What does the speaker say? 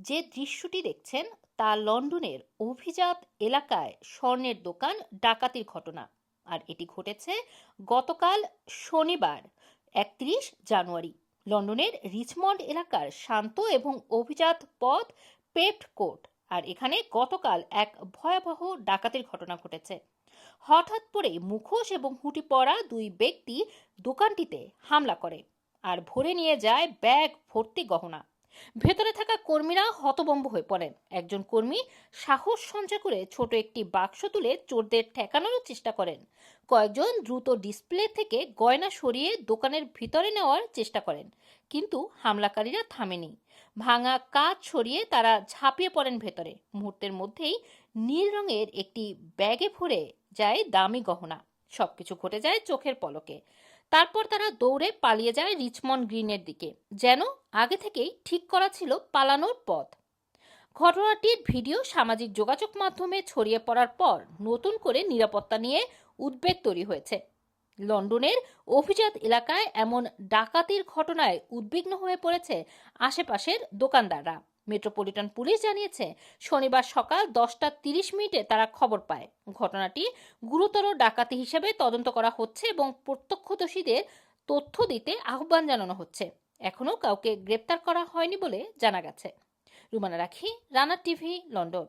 যে দৃশ্যটি দেখছেন তা লন্ডনের অভিজাত এলাকায় স্বর্ণের দোকান, ডাকাতির ঘটনা। আর এটি ঘটেছে গতকাল শনিবার, একত্রিশ জানুয়ারি। লন্ডনের রিচমন্ড এলাকার শান্ত এবং অভিজাত পথ পেপড কোর্ট। আর এখানে গতকাল এক ভয়াবহ ডাকাতির ঘটনা ঘটেছে। হঠাৎ করে মুখোশ এবং হুটি পরা দুই ব্যক্তি দোকানটিতে হামলা করে। আর ভরে নিয়ে যায় ব্যাগ ভর্তি গহনা। ভেতরে থাকা কর্মীরা হতবম্ব হয়ে পড়েন। একজন কর্মী সাহস সঞ্চয় করে ছোট একটি বাক্স তুলে চোরদের ঠেকানোর চেষ্টা করেন। কয়েকজন দ্রুত ডিসপ্লে থেকে গয়না সরিয়ে দোকানের ভিতরে নেওয়ার চেষ্টা করেন, কিন্তু হামলাকারীরা থামেনি। ভাঙা কাজ সরিয়ে তারা ঝাঁপিয়ে পড়েন ভেতরে। মুহূর্তের মধ্যেই নীল রঙের একটি ব্যাগে ভরে যায় দামি গহনা। সবকিছু ঘটে যায় চোখের পলকে। তারপর তারা দৌড়ে পালিয়ে যায় রিচমন্ড গ্রিনের দিকে, যেন আগে থেকেই ঠিক করা ছিল পালানোর পথ। ঘটনাটির ভিডিও সামাজিক যোগাযোগ মাধ্যমে ছড়িয়ে পড়ার পর নতুন করে নিরাপত্তা নিয়ে উদ্বেগ তৈরি হয়েছে। লন্ডনের অভিজাত এলাকায় এমন ডাকাতির ঘটনায় উদ্বিগ্ন হয়ে পড়েছে আশেপাশের দোকানদাররা। মেট্রোপলিটন পুলিশ জানিয়েছে, শনিবার সকাল দশটা তিরিশ মিনিটে তারা খবর পায়। ঘটনাটি গুরুতর ডাকাতি হিসেবে তদন্ত করা হচ্ছে এবং প্রত্যক্ষদর্শীদের তথ্য দিতে আহ্বান জানানো হচ্ছে। এখনও কাউকে গ্রেপ্তার করা হয়নি বলে জানা গেছে। রুমানা রাখি, রানা টিভি, লন্ডন।